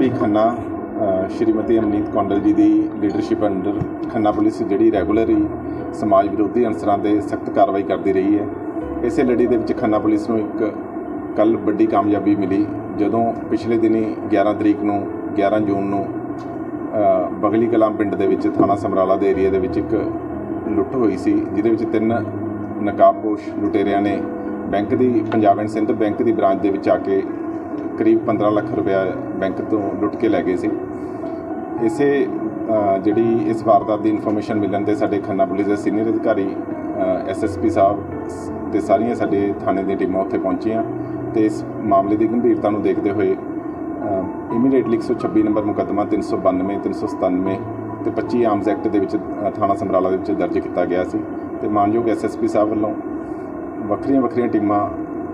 SSP Khanna Shrimati Amneet Kondal ji ਦੀ leadership under Khanna police ਜਿਹੜੀ regular ਹੀ ਸਮਾਜ ਵਿਰੋਧੀ ਅਨਸਰਾਂ ਦੇ ਸਖਤ ਕਾਰਵਾਈ ਕਰਦੀ ਰਹੀ ਹੈ। ਇਸੇ ਲੜੀ ਦੇ ਵਿੱਚ ਖੰਨਾ ਪੁਲਿਸ ਨੂੰ ਇੱਕ ਕੱਲ ਵੱਡੀ ਕਾਮਯਾਬੀ ਮਿਲੀ, ਜਦੋਂ ਪਿਛਲੇ ਦਿਨੀ 11 ਤਰੀਕ ਨੂੰ 11 ਜੂਨ ਨੂੰ ਬਗਲੀ ਕਲਾਂ ਪਿੰਡ ਦੇ ਵਿੱਚ ਥਾਣਾ ਸਮਰਾਲਾ ਦੇ ਏਰੀਆ ਦੇ ਵਿੱਚ ਇੱਕ ਲੁੱਟ ਹੋਈ ਸੀ, ਜਿਹਦੇ ਵਿੱਚ ਤਿੰਨ ਨਕਾਬਪੋਸ਼ ਲੁਟੇਰਿਆਂ ਨੇ ਬੈਂਕ ਦੀ, ਪੰਜਾਬ ਐਂਡ ਸਿੰਧ ਬੈਂਕ ਦੀ ਬ੍ਰਾਂਚ ਦੇ ਵਿੱਚ ਆ ਕੇ ਕਰੀਬ 15 ਲੱਖ ਰੁਪਇਆ ਬੈਂਕ ਤੋਂ ਲੁੱਟ ਕੇ ਲੈ ਗਏ ਸੀ। ਇਸੇ ਜਿਹੜੀ ਇਸ ਵਾਰਦਾਤ ਦੀ ਇਨਫੋਰਮੇਸ਼ਨ ਮਿਲਣ ਤੇ ਸਾਡੇ ਖੰਨਾ ਪੁਲਿਸ ਦੇ ਸੀਨੀਅਰ ਅਧਿਕਾਰੀ ਐਸਐਸਪੀ ਸਾਹਿਬ ਸ- ਤੇ ਸਾਰੀਆਂ ਸਾਡੇ ਥਾਣੇ ਦੀਆਂ ਟੀਮਾਂ ਉੱਥੇ ਪਹੁੰਚੀਆਂ ਤੇ ਇਸ ਮਾਮਲੇ ਦੀ ਗੰਭੀਰਤਾ ਨੂੰ ਦੇਖਦੇ ਹੋਏ ਇਮੀਡੀਏਟਲੀ 126 ਨੰਬਰ ਮੁਕੱਦਮਾ 392 397 ਤੇ 25 ਆਰਮਸ ਐਕਟ ਦੇ ਵਿੱਚ ਥਾਣਾ ਸਮਰਾਲਾ ਦੇ ਵਿੱਚ ਦਰਜ ਕੀਤਾ ਗਿਆ ਸੀ ਤੇ ਮਾਨਯੋਗ ਐਸਐਸਪੀ ਸਾਹਿਬ ਵੱਲੋਂ ਵੱਖਰੀਆਂ ਵੱਖਰੀਆਂ ਟੀਮਾਂ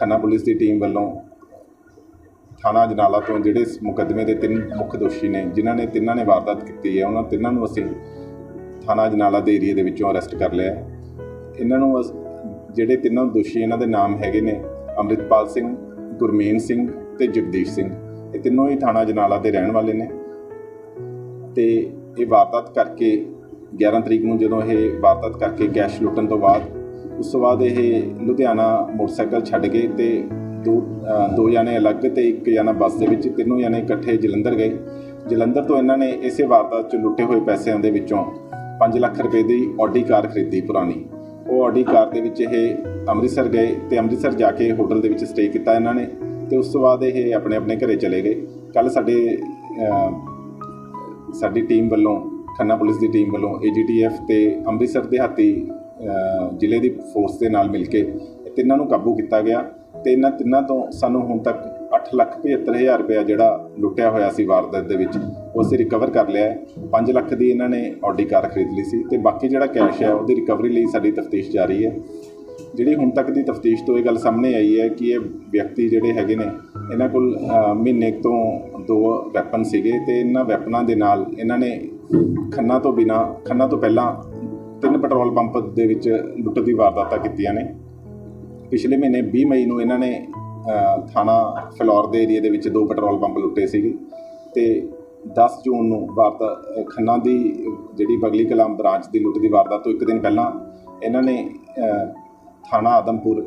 ਖੰਨਾ ਪੁਲਿਸ ਦੀ ਟੀਮ ਵੱਲੋਂ ਥਾਣਾ ਜਨਾਲਾ ਤੋਂ ਜਿਹੜੇ ਇਸ ਮੁਕੱਦਮੇ ਦੇ ਤਿੰਨ ਮੁੱਖ ਦੋਸ਼ੀ ਨੇ, ਜਿਨ੍ਹਾਂ ਨੇ ਤਿੰਨਾਂ ਨੇ ਵਾਰਦਾਤ ਕੀਤੀ ਹੈ, ਉਹਨਾਂ ਤਿੰਨਾਂ ਨੂੰ ਅਸੀਂ ਥਾਣਾ ਜਨਾਲਾ ਦੇ ਏਰੀਏ ਦੇ ਵਿੱਚੋਂ ਅਰੈਸਟ ਕਰ ਲਿਆ ਇਹਨਾਂ ਨੂੰ ਅਸ- ਜਿਹੜੇ ਤਿੰਨਾਂ ਦੋਸ਼ੀ ਇਹਨਾਂ ਦੇ ਨਾਮ ਹੈਗੇ ਨੇ, ਅੰਮ੍ਰਿਤਪਾਲ ਸਿੰਘ, ਗੁਰਮੇਨ ਸਿੰਘ ਤੇ ਜਗਦੀਸ਼ ਸਿੰਘ, ਇਹ ਤਿੰਨੋਂ ਹੀ ਥਾਣਾ ਜਨਾਲਾ ਦੇ ਰਹਿਣ ਵਾਲੇ ਨੇ। ਤੇ ਇਹ ਵਾਰਦਾਤ ਕਰਕੇ 11 ਤਰੀਕ ਨੂੰ ਜਦੋਂ ਇਹ ਵਾਰਦਾਤ ਕਰਕੇ ਕੈਸ਼ ਲੁੱਟਣ ਤੋਂ ਬਾਅਦ ਉਸ ਤੋਂ ਬਾਅਦ ਇਹ ਲੁਧਿਆਣਾ ਮੋਟਰਸਾਈਕਲ ਛੱਡ ਕੇ ਤੇ ਦੋ ਦੋ ਜਾਣੇ ਅਲੱਗ ਤੇ ਇੱਕ ਜਾਣਾ ਬੱਸ ਦੇ ਵਿੱਚ ਤਿੰਨੋਂ ਜਾਣੇ ਇਕੱਠੇ ਜਲੰਧਰ ਗਏ। ਜਲੰਧਰ ਤੋਂ ਇਹਨਾਂ ਨੇ ਇਸੇ ਵਾਰਦਾਤ 'ਚ ਲੁੱਟੇ ਹੋਏ ਪੈਸਿਆਂ ਦੇ ਵਿੱਚੋਂ 5 ਲੱਖ ਰੁਪਏ ਦੀ ਆਡੀ ਕਾਰ ਖਰੀਦੀ ਪੁਰਾਣੀ। ਉਹ ਆਡੀ ਕਾਰ ਦੇ ਵਿੱਚ ਇਹ ਅੰਮ੍ਰਿਤਸਰ ਗਏ ਤੇ ਅੰਮ੍ਰਿਤਸਰ ਜਾ ਕੇ ਹੋਟਲ ਦੇ ਵਿੱਚ ਸਟੇ ਕੀਤਾ ਇਹਨਾਂ ਨੇ ਤੇ ਉਸ ਤੋਂ ਬਾਅਦ ਇਹ ਆਪਣੇ ਆਪਣੇ ਘਰੇ ਚਲੇ ਗਏ। ਕੱਲ ਸਾਡੇ ਸਾਡੀ ਟੀਮ ਵੱਲੋਂ ਖੰਨਾ ਪੁਲਿਸ ਦੀ ਟੀਮ ਵੱਲੋਂ ਏਜੀਟੀਐਫ ਤੇ ਅੰਮ੍ਰਿਤਸਰ ਦਿਹਾਤੀ ਅ, ਜ਼ਿਲ੍ਹੇ ਦੀ ਫੋਰਸ ਦੇ ਨਾਲ ਮਿਲ ਕੇ ਤਿੰਨਾਂ ਨੂੰ ਕਾਬੂ ਕੀਤਾ ਗਿਆ ਤੇ ਇਹਨਾਂ ਤਿੰਨਾਂ ਤੋਂ ਸਾਨੂੰ ਹੁਣ ਤੱਕ 875000 ਰੁਪਇਆ ਜਿਹੜਾ ਲੁੱਟਿਆ ਹੋਇਆ ਸੀ ਵਾਰਦਾਤ ਦੇ ਵਿੱਚ, ਉਹ ਅਸੀਂ ਰਿਕਵਰ ਕਰ ਲਿਆ ਹੈ। 5 ਲੱਖ ਦੀ ਇਹਨਾਂ ਨੇ ਆਡੀ ਕਾਰ ਖਰੀਦ ਲਈ ਸੀ ਤੇ ਬਾਕੀ ਜਿਹੜਾ ਕੈਸ਼ ਹੈ, ਉਹਦੀ ਰਿਕਵਰੀ ਲਈ ਸਾਡੀ ਤਫਤੀਸ਼ ਜਾਰੀ ਹੈ। ਜਿਹੜੀ ਹੁਣ ਤੱਕ ਦੀ ਤਫਤੀਸ਼ ਤੋਂ ਇਹ ਗੱਲ ਸਾਹਮਣੇ ਆਈ ਹੈ ਕਿ ਇਹ ਵਿਅਕਤੀ ਜਿਹੜੇ ਹੈਗੇ ਨੇ, ਇਹਨਾਂ ਕੋਲ ਮਹੀਨੇ ਤੋਂ ਦੋ ਵੈਪਨ ਸੀਗੇ ਤੇ ਇਹਨਾਂ ਵੈਪਨਾਂ ਦੇ ਨਾਲ ਇਹਨਾਂ ਨੇ ਖੰਨਾ ਤੋਂ ਬਿਨਾ, ਖੰਨਾ ਤੋਂ ਪਹਿਲਾਂ ਤਿੰਨ ਪੈਟਰੋਲ ਪੰਪ ਦੇ ਵਿੱਚ ਲੁੱਟ ਦੀ ਵਾਰਦਾਤਾਂ ਕੀਤੀਆਂ ਨੇ। ਪਿਛਲੇ ਮਹੀਨੇ 20 ਮਈ ਨੂੰ ਇਹਨਾਂ ਨੇ ਥਾਣਾ ਫਲੌਰ ਦੇ ਏਰੀਆ ਦੇ ਵਿੱਚ ਦੋ ਪੈਟਰੋਲ ਪੰਪ ਲੁੱਟੇ ਸੀਗੇ ਤੇ 10 ਜੂਨ ਨੂੰ ਵਾਰਦਾਤ ਖੰਨਾ ਦੀ ਜਿਹੜੀ ਬਗਲੀ ਕਲਾਮ ਬ੍ਰਾਂਚ ਦੀ ਲੁੱਟ ਦੀ ਵਾਰਦਾਤ ਤੋਂ ਇੱਕ ਦਿਨ ਪਹਿਲਾਂ ਇਹਨਾਂ ਨੇ ਥਾਣਾ ਆਦਮਪੁਰ,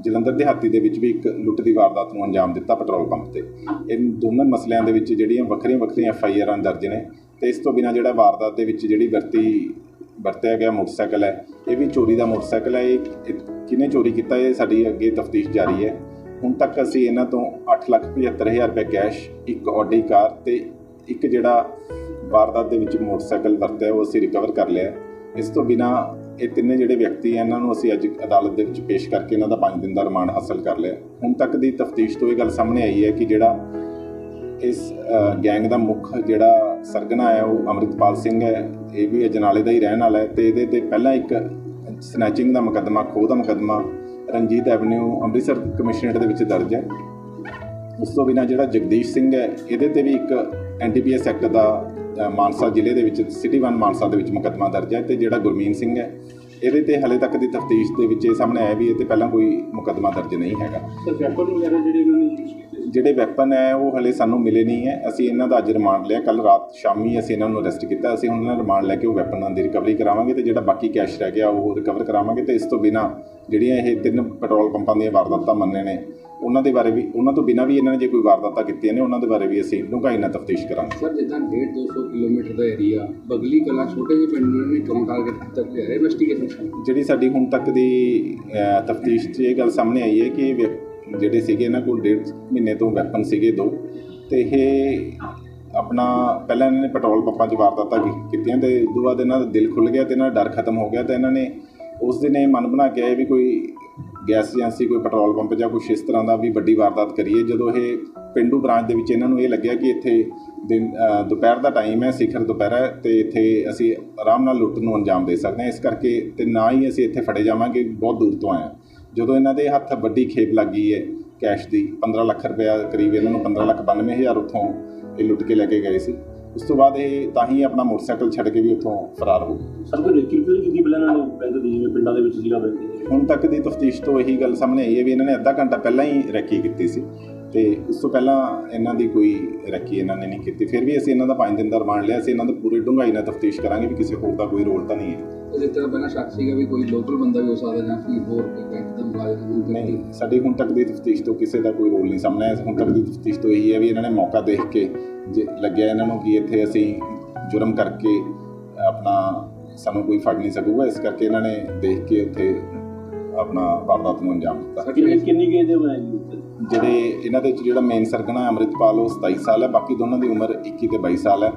ਜਲੰਧਰ ਦਿਹਾਤੀ ਦੇ ਵਿੱਚ ਵੀ ਇੱਕ ਲੁੱਟ ਦੀ ਵਾਰਦਾਤ ਨੂੰ ਅੰਜਾਮ ਦਿੱਤਾ ਪੈਟਰੋਲ ਪੰਪ ਤੇ। ਇਹ ਦੋਨਾਂ ਮਸਲਿਆਂ ਦੇ ਵਿੱਚ ਜਿਹੜੀਆਂ ਵੱਖਰੀਆਂ ਵੱਖਰੀਆਂ ਐਫ ਆਈ ਆਰਾਂ ਦਰਜ ਨੇ ਤੇ ਇਸ ਤੋਂ ਬਿਨਾਂ ਜਿਹੜਾ ਵਾਰਦਾਤ ਦੇ ਵਿੱਚ ਜਿਹੜੀ ਵਰਤੀ ਵਰਤਿਆ ਗਿਆ ਮੋਟਰਸਾਈਕਲ ਹੈ। ਇਹ ਵੀ ਚੋਰੀ ਦਾ ਮੋਟਰਸਾਈਕਲ ਹੈ। ਇਹ ਇਹ ਕਿਹਨੇ ਚੋਰੀ ਕੀਤਾ? ਇਹ ਸਾਡੀ ਅੱਗੇ ਤਫਤੀਸ਼ ਜਾਰੀ ਹੈ। ਹੁਣ ਤੱਕ ਅਸੀਂ ਇਹਨਾਂ ਤੋਂ 875000 ਰੁਪਏ ਕੈਸ਼, ਇੱਕ ਆਡੀ ਕਾਰ ਤੇ ਇੱਕ ਜਿਹੜਾ ਵਾਰਦਾਤ ਦੇ ਵਿੱਚ ਮੋਟਰਸਾਈਕਲ ਵਰਤਿਆ, ਉਹ ਅਸੀਂ ਰਿਕਵਰ ਕਰ ਲਿਆ। ਇਸ ਤੋਂ ਬਿਨਾ ਇਹ ਤਿੰਨੇ ਜਿਹੜੇ ਵਿਅਕਤੀ ਹੈ, ਇਹਨਾਂ ਨੂੰ ਅਸੀਂ ਅੱਜ ਅਦਾਲਤ ਦੇ ਵਿੱਚ ਪੇਸ਼ ਕਰਕੇ ਇਹਨਾਂ ਦਾ 5 ਦਿਨ ਦਾ ਰਿਮਾਂਡ ਹਾਸਲ ਕਰ ਲਿਆ। ਹੁਣ ਤੱਕ ਦੀ ਤਫਤੀਸ਼ ਤੋਂ ਇਹ ਗੱਲ ਸਾਹਮਣੇ ਆਈ ਹੈ ਕਿ ਜਿਹੜਾ ਇਸ ਗੈਂਗ ਦਾ ਮੁੱਖ ਜਿਹੜਾ ਸਰਗਨਾ ਹੈ, ਉਹ ਅੰਮ੍ਰਿਤਪਾਲ ਸਿੰਘ ਹੈ। ਇਹ ਵੀ ਅਜਨਾਲੇ ਦਾ ਹੀ ਰਹਿਣ ਵਾਲਾ ਹੈ ਤੇ ਇਹਦੇ ਤੇ ਪਹਿਲਾਂ ਇੱਕ ਸਨੈਚਿੰਗ ਦਾ ਮੁਕੱਦਮਾ, ਖੋਹ ਦਾ ਮੁਕੱਦਮਾ ਰਣਜੀਤ ਐਵਨਿਊ ਅੰਮ੍ਰਿਤਸਰ ਕਮਿਸ਼ਨਰੇਟ ਦੇ ਵਿੱਚ ਦਰਜ ਹੈ। ਉਸ ਤੋਂ ਬਿਨਾਂ ਜਿਹੜਾ ਜਗਦੀਸ਼ ਸਿੰਘ ਹੈ, ਇਹਦੇ ਤੇ ਵੀ ਇੱਕ ਐਨਡੀਪੀਐਸ ਐਕਟ ਦਾ ਮਾਨਸਾ ਜ਼ਿਲ੍ਹੇ ਦੇ ਵਿੱਚ ਸਿਟੀ 1 ਮਾਨਸਾ ਦੇ ਵਿੱਚ ਮੁਕੱਦਮਾ ਦਰਜ ਹੈ ਤੇ ਜਿਹੜਾ ਗੁਰਮੀਨ ਸਿੰਘ ਹੈ, ਇਹਦੇ ਤੇ ਹਲੇ ਤੱਕ ਦੀ ਤਫਤੀਸ਼ ਦੇ ਵਿੱਚ ਇਹ ਸਾਹਮਣੇ ਆਇਆ ਵੀ ਇਹ ਤੇ ਪਹਿਲਾਂ ਕੋਈ ਮੁਕੱਦਮਾ ਦਰਜ ਨਹੀਂ ਹੈਗਾ। ਸਰ, ਵੈਪਨ ਵਗੈਰਾ ਜਿਹੜੇ ਉਹਨਾਂ ਨੇ ਯੂਜ਼ ਕੀਤੇ ਜਿਹੜੇ ਵੈਪਨ ਹੈ ਉਹ ਹਲੇ ਸਾਨੂੰ ਮਿਲੇ ਨਹੀਂ ਹੈ। ਅਸੀਂ ਇਹਨਾਂ ਦਾ ਅੱਜ ਰਿਮਾਂਡ ਲਿਆ। ਕੱਲ ਰਾਤ ਸ਼ਾਮੀ ਅਸੀਂ ਇਹਨਾਂ ਨੂੰ ਅਰੈਸਟ ਕੀਤਾ। ਅਸੀਂ ਹੁਣ ਇਹਨਾਂ ਦਾ ਰਿਮਾਂਡ ਲੈ ਕੇ ਉਹ ਵੈਪਨਾਂ ਦੀ ਰਿਕਵਰੀ ਕਰਾਵਾਂਗੇ ਤੇ ਜਿਹੜਾ ਬਾਕੀ ਕੈਸ਼ ਰਹਿ ਗਿਆ ਉਹ ਰਿਕਵਰ ਕਰਾਵਾਂਗੇ ਤੇ ਇਸ ਤੋਂ ਬਿਨਾ ਜਿਹੜੀਆਂ ਇਹ ਤਿੰਨ ਪੈਟਰੋਲ ਪੰਪਾਂ ਦੀਆਂ ਵਾਰਦਾਤਾਂ ਮੰਨੇ ਨੇ ਉਹਨਾਂ ਦੇ ਬਾਰੇ ਵੀ ਉਹਨਾਂ ਤੋਂ ਬਿਨਾ ਵੀ ਇਹਨਾਂ ਨੇ ਜੇ ਕੋਈ ਵਾਰਦਾਤਾਂ ਕੀਤੀਆਂ ਨੇ ਉਹਨਾਂ ਦੇ ਬਾਰੇ ਵੀ ਅਸੀਂ ਡੂੰਘਾਈ ਨਾਲ ਤਫਤੀਸ਼ ਕਰਾਂਗੇ। ਸਰ ਜਿੱਦਾਂ 1.5 200 ਕਿਲੋਮੀਟਰ ਦਾ ਏਰੀਆ ਬਗਲੀ ਕਲਾ ਛੋਟੇ ਜਿਹੇ ਪਿੰਡ ਨੂੰ ਕਿਉਂ ਟਾਰਗੇਟ ਕੀਤਾ ਗਿਆ ਇਨਵੈਸਟੀਗੇਸ਼ਨ ਜਿਹੜੀ ਸਾਡੀ ਹੁਣ ਤੱਕ ਦੀ ਤਫਤੀਸ਼ 'ਚ ਇਹ ਗੱਲ ਸਾਹਮਣੇ ਆਈ ਹੈ ਕਿ ਜਿਹੜੇ ਸੀਗੇ ਇਹਨਾਂ ਕੋਲ ਡੇਢ ਮਹੀਨੇ ਤੋਂ ਵੈਪਨ ਸੀਗੇ ਦੋ। ਤੇ ਇਹ ਆਪਣਾ ਪਹਿਲਾਂ ਇਹਨਾਂ ਨੇ ਪੈਟਰੋਲ ਪੰਪਾਂ 'ਚ ਵਾਰਦਾਤਾਂ ਕੀ- ਕੀਤੀਆਂ ਤੇ ਉਸ ਤੋਂ ਬਾਅਦ ਇਹਨਾਂ ਦਾ ਦਿਲ ਖੁੱਲ ਗਿਆ ਤੇ ਇਹਨਾਂ ਦਾ ਡਰ ਖਤਮ ਹੋ ਗਿਆ ਤੇ ਇਹਨਾਂ ਨੇ ਉਸ ਦਿਨ ਇਹ ਮਨ ਬਣਾ ਕੇ ਆਏ ਵੀ ਕੋਈ ਗੈਸ ਏਜੰਸੀ, ਕੋਈ ਪੈਟਰੋਲ ਪੰਪ ਜਾਂ ਕੁਛ ਇਸ ਤਰ੍ਹਾਂ ਦਾ ਵੀ ਵੱਡੀ ਵਾਰਦਾਤ ਕਰੀਏ। ਜਦੋਂ ਇਹ ਪਿੰਡੂ ਬ੍ਰਾਂਚ ਦੇ ਵਿੱਚ ਇਹਨਾਂ ਨੂੰ ਇਹ ਲੱਗਿਆ ਕਿ ਇੱਥੇ ਦਿਨ ਦੁਪਹਿਰ ਦਾ ਟਾਈਮ ਹੈ, ਸਿਖਰ ਦੁਪਹਿਰ ਹੈ ਤੇ ਇੱਥੇ ਅਸੀਂ ਆਰਾਮ ਨਾਲ ਲੁੱਟ ਨੂੰ ਅੰਜਾਮ ਦੇ ਸਕਦੇ ਹਾਂ। ਇਸ ਕਰਕੇ ਤੇ ਨਾ ਹੀ ਅਸੀਂ ਇੱਥੇ ਫੜੇ ਜਾਵਾਂਗੇ, ਬਹੁਤ ਦੂਰ ਤੋਂ ਆਏ ਹਾਂ। ਜਦੋਂ ਇਹਨਾਂ ਦੇ ਹੱਥ ਵੱਡੀ ਖੇਪ ਲੱਗ ਹੈ ਕੈਸ਼ ਦੀ 15 ਲੱਖ ਰੁਪਇਆ ਕਰੀਬ ਇਹਨਾਂ ਨੂੰ 15 ਲੱਖ 92 ਹਜ਼ਾਰ ਉੱਥੋਂ ਇਹ ਲੁੱਟ ਕੇ ਲੈ ਕੇ ਗਏ ਸੀ। ਉਸ ਤੋਂ ਬਾਅਦ ਇਹ ਤਾਂ ਹੀ ਆਪਣਾ ਮੋਟਰਸਾਈਕਲ ਛੱਡ ਕੇ ਵੀ ਉੱਥੋਂ ਫਰਾਰ ਹੋ ਗਏ। ਸਰ ਕੋਈ ਰੇਕੀ ਰਿਪੇਅਰ ਕੀਤੀ ਪਹਿਲਾਂ ਇਹਨਾਂ ਨੂੰ ਬੈਂਕ ਦੀ ਜਿਵੇਂ ਪਿੰਡਾਂ ਦੇ ਵਿੱਚ ਸੀਗਾ ਬੈਂਕ ਹੁਣ ਤੱਕ ਦੀ ਤਫਤੀਸ਼ ਤੋਂ ਇਹੀ ਗੱਲ ਸਾਹਮਣੇ ਆਈ ਹੈ ਵੀ ਇਹਨਾਂ ਨੇ ਅੱਧਾ ਘੰਟਾ ਪਹਿਲਾਂ ਹੀ ਰੈਕੀ ਕੀਤੀ ਸੀ ਤੇ ਉਸ ਤੋਂ ਪਹਿਲਾਂ ਇਹਨਾਂ ਦੀ ਕੋਈ ਰੈਕੀ ਇਹਨਾਂ ਨੇ ਨਹੀਂ ਕੀਤੀ। ਫਿਰ ਵੀ ਅਸੀਂ ਇਹਨਾਂ ਦਾ 5 ਦਿਨ ਦਾ ਰਿਮਾਂਡ ਲਿਆ ਅਸੀਂ ਇਹਨਾਂ ਦਾ ਪੂਰੇ ਡੂੰਘਾਈ ਨਾਲ ਤਫਤੀਸ਼ ਕਰਾਂਗੇ ਵੀ ਕਿਸੇ ਹੋਰ ਦਾ ਕੋਈ ਰੋਲ ਤਾਂ ਨਹੀਂ ਹੈ। ਤੇ ਜਿਸ ਤਰ੍ਹਾਂ ਪਹਿਲਾਂ ਸ਼ੱਕ ਸੀਗਾ ਵੀ ਕੋਈ ਲੋਕਲ ਬੰਦਾ ਵੀ ਹੋ ਸਕਦਾ ਜਾਂ ਕੋਈ ਹੋਰ ਕੋਈ ਬੈਂਕ ਦਾ ਮੁਲਾਜ਼ਮ ਹੋਊ ਨਹੀਂ ਸਾਡੀ ਹੁਣ ਤੱਕ ਦੀ ਤਫਤੀਸ਼ ਤੋਂ ਕਿਸੇ ਦਾ ਕੋਈ ਰੋਲ ਨਹੀਂ ਸਾਹਮਣੇ ਆਇਆ। ਹੁਣ ਤੱਕ ਦੀ ਤਫਤੀਸ਼ ਤੋਂ ਇਹੀ ਹੈ ਵੀ ਇਹਨਾਂ ਨੇ ਮੌਕਾ ਦੇਖ ਕੇ ਜੇ ਲੱਗਿਆ ਇਹਨਾਂ ਨੂੰ ਕਿ ਇੱਥੇ ਅਸੀਂ ਜੁਰਮ ਕਰਕੇ ਆਪਣਾ ਸਾਨੂੰ ਕੋਈ ਫੜ ਨਹੀਂ ਸਕੂਗਾ ਇਸ ਕਰਕੇ ਇਹਨਾਂ ਨੇ ਦੇਖ ਕੇ ਉੱਥੇ ਆਪਣਾ ਵਾਰਦਾਤ ਨੂੰ ਅੰਜਾਮ ਦਿੱਤਾ। ਕਿੰਨੀ ਕਿੰਨੀ ਗੇਜ ਦੇ ਬਣਾਏ ਜੀ ਜਿਹੜੇ ਇਹਨਾਂ ਦੇ ਵਿੱਚ ਜਿਹੜਾ ਮੇਨ ਸਰਗਨਾ ਅਮਰਿਤਪਾਲ ਉਹ 27 ਸਾਲ ਹੈ। ਬਾਕੀ ਦੋਨਾਂ ਦੀ ਉਮਰ 21 ਤੇ 22 ਸਾਲ ਹੈ।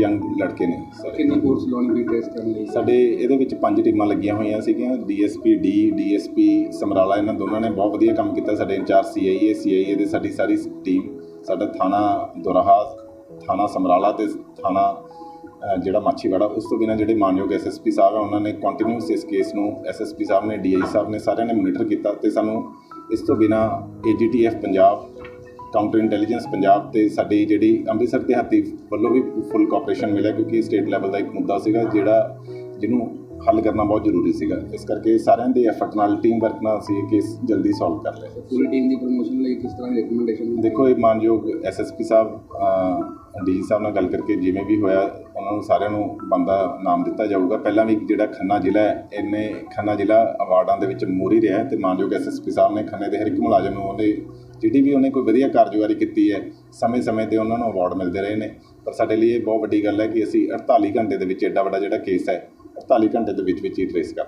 ਯੰਗ ਲੜਕੇ ਨੇ। ਸਾਰੇ ਕਿੰਨੀ ਕੋਰਸ ਲਾਉਣੀ ਪਈ ਟੈਸਟ ਕਰਨ ਲਈ? ਸਾਡੇ ਇਹਦੇ ਵਿੱਚ ਪੰਜ ਟੀਮਾਂ ਲੱਗੀਆਂ ਹੋਈਆਂ ਸੀਗੀਆਂ ਡੀਐਸਪੀ ਡੀ ਡੀਐਸਪੀ ਸਮਰਾਲਾ ਇਹਨਾਂ ਦੋਨਾਂ ਨੇ ਬਹੁਤ ਵਧੀਆ ਕੰਮ ਕੀਤਾ ਸਾਡੇ ਇੰਚਾਰਜ ਸੀਆਈਏ ਸੀਆਈਏ ਦੇ ਸਾਡੀ ਸਾਰੀ ਟੀਮ ਸਾਡਾ ਥਾਣਾ ਦੁਰਾਹਾ ਥਾਣਾ ਸਮਰਾਲਾ ਤੇ ਥਾਣਾ ਜਿਹੜਾ ਮਾਛੀਵਾੜਾ ਉਸ ਤੋਂ ਬਿਨਾਂ ਜਿਹੜੇ ਮਾਨਯੋਗ ਐਸਐਸਪੀ ਸਾਹਿਬ ਆ ਉਹਨਾਂ ਨੇ ਕੰਟੀਨਿਊਸ ਇਸ ਕੇਸ ਨੂੰ ਐਸਐਸਪੀ ਸਾਹਿਬ ਨੇ ਡੀਆਈ ਸਾਹਿਬ ਨੇ ਸਾਰਿਆਂ ਨੇ ਮੋਨੀਟਰ ਕੀਤਾ ਤੇ ਸਾਨੂੰ ਇਸ ਤੋਂ ਬਿਨਾਂ AGTF Punjab counter intelligence Punjab ਤੇ ਸਾਡੀ ਜਿਹੜੀ ਅੰਮ੍ਰਿਤਸਰ ਦਿਹਾਤੀ ਵੱਲੋਂ ਵੀ ਫੁੱਲ ਕੋਆਪਰੇਸ਼ਨ ਮਿਲਿਆ ਕਿਉਂਕਿ ਸਟੇਟ ਲੈਵਲ ਦਾ ਇੱਕ ਮੁੱਦਾ ਸੀਗਾ ਜਿਹੜਾ ਜਿਹਨੂੰ ਹੱਲ ਕਰਨਾ ਬਹੁਤ ਜ਼ਰੂਰੀ ਸੀਗਾ। ਇਸ ਕਰਕੇ ਸਾਰਿਆਂ ਦੇ ਐਫਰਟ ਨਾਲ ਟੀਮ ਵਰਕ ਨਾਲ ਅਸੀਂ ਇਹ ਕੇਸ ਜਲਦੀ ਸੋਲਵ ਕਰ ਲਿਆ। ਪੂਰੀ ਟੀਮ ਦੀ ਪ੍ਰੋਮੋਸ਼ਨ ਲਈ ਕਿਸ ਤਰ੍ਹਾਂ ਦੀ ਰეკਮੈਂਡੇਸ਼ਨ ਦੇਖੋ ਇਹ ਮਾਨਯੋਗ ਐਸਐਸਪੀ ਸਾਹਿਬ ਡੀ ਸਾਹਿਬ ਨਾਲ ਗੱਲ ਕਰਕੇ ਜਿਵੇਂ ਵੀ ਹੋਇਆ, ਉਹਨਾਂ ਨੂੰ ਸਾਰਿਆਂ ਨੂੰ ਬੰਦਾ ਨਾਮ ਦਿੱਤਾ ਜਾਊਗਾ। ਪਹਿਲਾਂ ਵੀ ਜਿਹੜਾ ਖੰਨਾ ਜ਼ਿਲ੍ਹਾ ਹੈ, ਇਹਨੇ ਖੰਨਾ ਜ਼ਿਲ੍ਹਾ ਅਵਾਰਡਾਂ ਦੇ ਵਿੱਚ ਮੋਰੀ ਰਿਹਾ ਹੈ ਤੇ ਮਾਨਯੋਗ ਐਸਐਸਪੀ ਸਾਹਿਬ ਨੇ ਖੰਨੇ ਦੇ ਹਰ ਇੱਕ ਮੁਲਾਜ਼ਮ ਨੂੰ ਉਹਦੇ ਜਿਹੜੀ ਵੀ ਉਹਨੇ ਕੋਈ ਵਧੀਆ ਕਾਰਜਕਾਰੀ ਕੀਤੀ ਹੈ, ਸਮੇਂ-ਸਮੇਂ ਤੇ ਉਹਨਾਂ ਨੂੰ ਅਵਾਰਡ ਮਿਲਦੇ ਰਹੇ ਨੇ। ਪਰ ਸਾਡੇ ਲਈ ਇਹ ਬਹੁਤ ਵੱਡੀ ਗੱਲ ਹੈ ਕਿ ਅਸੀਂ 48 ਘੰਟੇ ਦੇ ਵਿੱਚ ਐਡਾ ਵੱਡਾ ਜਿਹੜਾ ਕੇਸ ਹੈ 48 ਘੰਟੇ ਦੇ ਵਿੱਚ ਵਿੱਚ ਹੀ ਟ੍ਰੇਸ ਕਰ